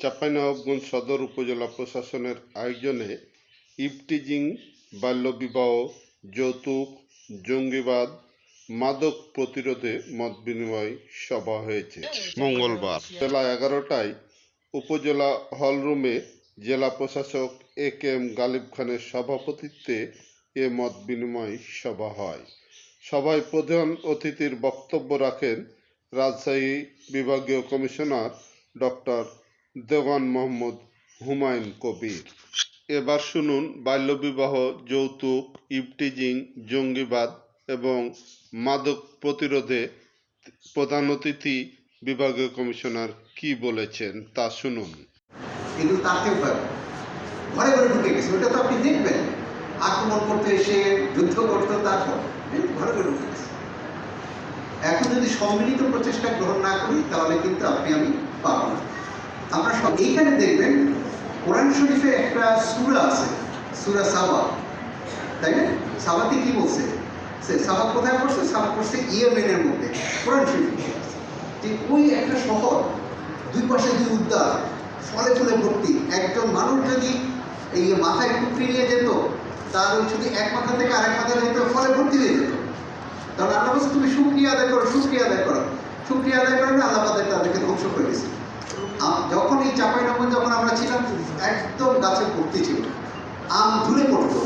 চাঁপাইনবাবগঞ্জ সদর উপজেলা প্রশাসনের আয়োজনে ইভটিজিং বাল্যবিবাহ যৌতুক জঙ্গিবাদ মাদক প্রতিরোধে মত বিনিময় সভা হয়েছে। মঙ্গলবার। বেলা এগারোটায় উপজেলা হলরুমে জেলা প্রশাসক এ কে এম গালিব খানের সভাপতিত্বে এ মত বিনিময় সভা হয়। সভায় প্রধান অতিথির বক্তব্য রাখেন রাজশাহী বিভাগীয় কমিশনার ডক্টর দেওয়ান মোহাম্মদ হুমায়ুন কবির। এবার শুনুন বাল্যবিবাহ, যৌতুক ইভটিজিং জঙ্গিবাদ এবং মাদক প্রতিরোধে প্রধান অতিথি বিভাগীয় কমিশনার কি বলেছেন তা শুনুন। কিন্তু তার ঘরে ঘরে ঢুকে গেছে, ওটা তো আপনি দেখবেন। আক্রমণ করতে এসে যুদ্ধ করতে তারপর ঘরে ঘরে ঢুকে গেছে। এখন যদি সম্মিলিত প্রচেষ্টা গ্রহণ না করি, তাহলে কিন্তু আপনি আমি পাবো না। আমরা সব এইখানে দেখবেন কোরআন শরীফে একটা সূরা আছে, সুরা সাবা। তাই না? সাবাতে কি বলছে? সে সাবা কোথায় পড়ছে? সাবা পড়ছে ইয়েমেনের মধ্যে, কোরআন শরীফে যে ওই একটা শহর, দুই পাশে দুই উদ্যান, ফলে ফুলে ভর্তি। একজন মানুষ যদি এই মাথায় টুকরি নিয়ে যেত, তার শুধু এক মাথা থেকে আরেক মাথা যেত, ফলে ভর্তি হয়ে যেত। কারণ আল্লাহ তুমি সুক্রিয়া আদায় করো সুক্রিয়া আদায় করো। সুক্রিয়া আদায় করে না আল্লাহ তাদের তাদেরকে ধ্বংস করে দিয়েছে। যখন এই চাপাই যখন আমরা ছিলাম, একদম গাছে ভর্তি ছিল। আম ধুলে পড়তো।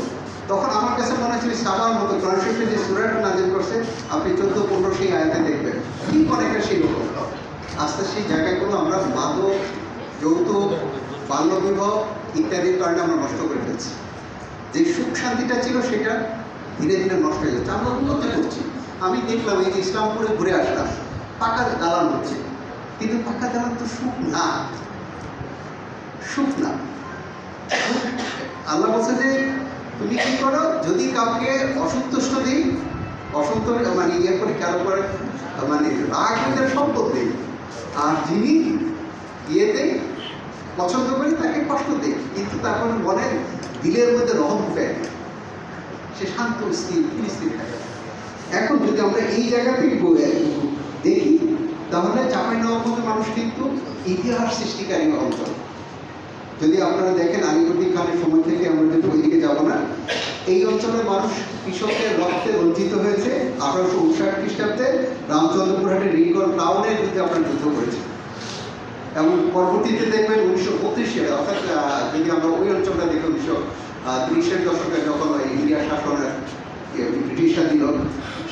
তখন আমার কাছে মনে হচ্ছিল সাবার মতো কোরআন যে সুরাটা নাজিল করছে, আপনি চোদ্দ, পনেরো সেই আয়াতে দেখবেন। ঠিক অনেকটা সেই রকম আস্তে সেই জায়গাগুলো আমরা মাদক, যৌতুক বাল্যবিবাহ ইত্যাদির কারণে আমরা নষ্ট করে ফেলছি। যে সুখ শান্তিটা ছিল সেটা ধীরে ধীরে নষ্ট হয়ে যাচ্ছে। আমরা উন্নতি করছি। আমি দেখলাম এই যে ইসলামপুরে ঘুরে আসলাম, পাকা দালান হচ্ছে। কিন্তু পাকা দালান তো সুখ না। সুখ না। আল্লাহ বলছে যে, তুমি কি করো? যদি কাউকে অসন্তুষ্ট দিই অসন্তোষ মানে ইয়ে করে কারও করে? মানে রাগ যায় সম্পদ দিই। আর যিনি ইয়েতে পছন্দ করি, তাকে কষ্ট দিই। কিন্তু তারপর মনে দিলের মধ্যে রহম ঢুকায় সে শান্ত স্থির স্থির থাকে। এখন যদি আমরা এই জায়গা থেকে দেখি চাপাই নবাবগঞ্জের মানুষ কিন্তু ইতিহাস সৃষ্টিকারী অঞ্চল যদি আপনারা দেখেন আলিবর্দী খানের সময় থেকে আমরা যদি ওইদিকে যাব না এই অঞ্চলের মানুষ কৃষকের রক্তে রঞ্জিত হয়েছে আঠারোশো উনষাট খ্রিস্টাব্দে রামচন্দ্রপুরহাটের রিঙ্গন টাউনের বিরুদ্ধে আপনারা যুদ্ধ করেছে এবং পরবর্তীতে দেখবেন উনিশশো বত্রিশে অর্থাৎ যদি আমরা ওই অঞ্চলটা দেখি উনিশশো ত্রিশের দশকে যখন ইন্ডিয়া শাসনের ইয়ে, ব্রিটিশরা দিল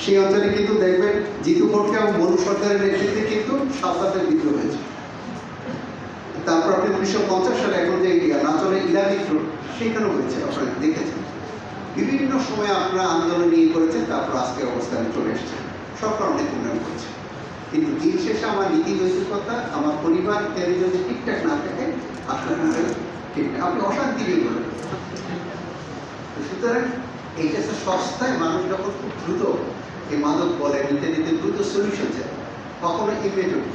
সেই অঞ্চলে কিন্তু দেখবেন জিতু কোটকে এবং মনু সরকারের নেতৃত্বে কিন্তু সাবতাদের বিদ্রোহ হয়েছে। তারপর আপনি উনিশশো পঞ্চাশ সালে এখন যে নাচলে ইরা বিদ্রোহ, সেখানেও হয়েছে, আপনারা দেখেছেন। বিভিন্ন সময় আপনারা আন্দোলন নিয়ে করেছেন, তারপর আজকের অবস্থানে চলে এসেছে সরকার অনেক উন্নয়ন করছে। কিন্তু দিন শেষে আমার নীতি নৈতিকতা আমার পরিবার ইত্যাদি যদি ঠিকঠাক না থাকে আসলে ঠিক। আপনি অশান্তি নিয়ে বলেন। সুতরাং এইটা তো সস্তায় মানুষ যখন খুব দ্রুত এই মাদক বলে নিতে নিতে দ্রুত সলিউশন চায় কখনো ইমিডিয়েট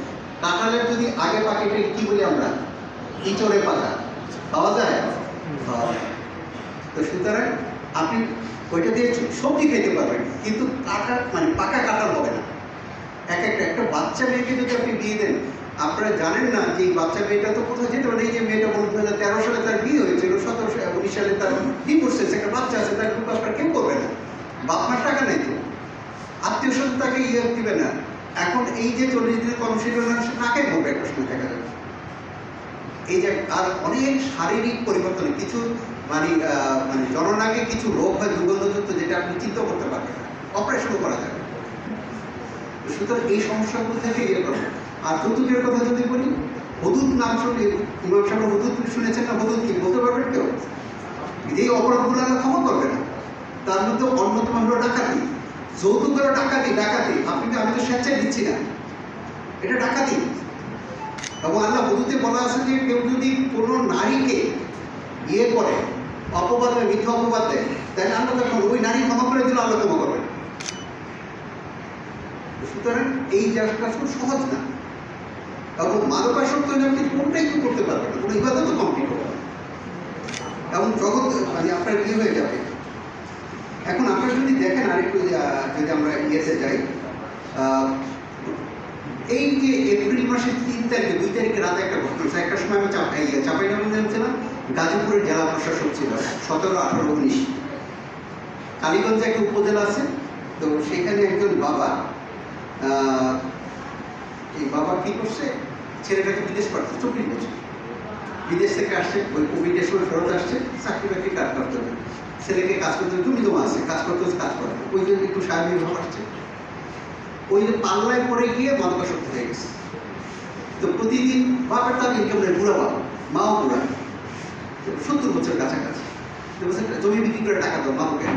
কাঁঠালের যদি আগে পাকেটে কি বলি আমরা? ইঁচড়ে পাতা পাওয়া যায়? পাওয়া যায়। তো সুতরাং আপনি ওইটা দিয়ে সবজি খেতে পারবেন, কিন্তু কাঁটা মানে পাকা কাঁঠাল হবে না। এক একটা একটা বাচ্চা মেয়েকে যদি আপনি বিয়ে দেন, আপনারা জানেন না যে এই বাচ্চা মেয়েটা তো কোথাও যেতে পারে এই যে মেয়েটা বলতে দু সালে তার বিয়ে হয়েছিল, সতেরোশো উনিশ সালে তার ডিভোর্স হয়েছে, একটা বাচ্চা আছে, তার কিন্তু কেউ করবে না বাপ মার টাকা নেই তো আত্মীয় স্বজন তাকে ইয়ে দিবে না। এখন এই যে চল্লিশ দিনের কর্মসূচি সে তাকে ভোগ একটা সময় দেখা যাবে? এই যে আর অনেক শারীরিক পরিবর্তন কিছু মানে মানে জননাকে কিছু রোগ হয় দুর্গন্ধযুক্ত যেটা আপনি চিন্তা করতে পারবেন না। অপারেশনও করা যাবে। সুতরাং এই সমস্যাগুলো থেকে ইয়ে করব আর যৌতুকের কথা যদি বলি হদুদ নাম শুনে ইমাম সাহেব হদুদ শুনেছেন না হদুদ কি বলতে পারবেন কেউ? এই অপরাধগুলো ক্ষমা করবে না। তার মধ্যে অন্যতম হলো ডাকাতি। যৌতুক হলো ডাকাতি ডাকাতি। আপনি আমি তো স্বেচ্ছায় দিচ্ছি না। এটা ডাকাতি। এবং আল্লাহ বধুতে বলা আছে যে কেউ যদি কোনো নারীকে ইয়ে করে, অপবাদ দেয়, মিথ্যা অপবাদ দেয়, তাহলে আল্লাহ তখন ওই নারী ক্ষমা করে দিলে, আল্লাহ ক্ষমা করবে সুতরাং এই জায়গাটা খুব সহজ না। এবং মাদকাসক্ত আপনি কোনটাই তো করতে পারবেন না। কোনো ইবাদত তো কমপ্লিট হবে। এবং জগৎ মানে আপনার ইয়ে হয়ে যাবে। এখন আপনারা যদি দেখেন আরেকটু যদি আমরা ইয়েতে যাই এই যে এপ্রিল মাসের তিন তারিখে, দুই তারিখে রাতে একটা ঘটনা একটা সময় আমি চাপাই এই চাপাইনবাবগঞ্জ ছিলাম গাজীপুরের জেলা প্রশাসক ছিল, সতেরো আঠারো উনিশ। কালীগঞ্জে একটা উপজেলা আছে, তো সেখানে একজন বাবা এই বাবা কি করছে? ছেলেটাকে বিদেশ পাঠাচ্ছে চব্বিশ বছর বিদেশ থেকে আসছে, ওই কোভিডের সময় ফেরত আসছে, চাকরি বাকরি কাজ করতে হবে ছেলেকে কাজ করতে তুমি তোমার আছে কাজ করতে কাজ করবে ওই জন্য একটু স্বাভাবিক ভাব ওই যে পাল্লায় পড়ে গিয়ে মাদকাসক্ত হয়ে গেছে। তো প্রতিদিন বাপের তার ইনকাম নেই, বুড়া বাবা মাও বুড়া। সত্তর বছর কাছাকাছি। জমি বিক্রি করে টাকা দাও মাকে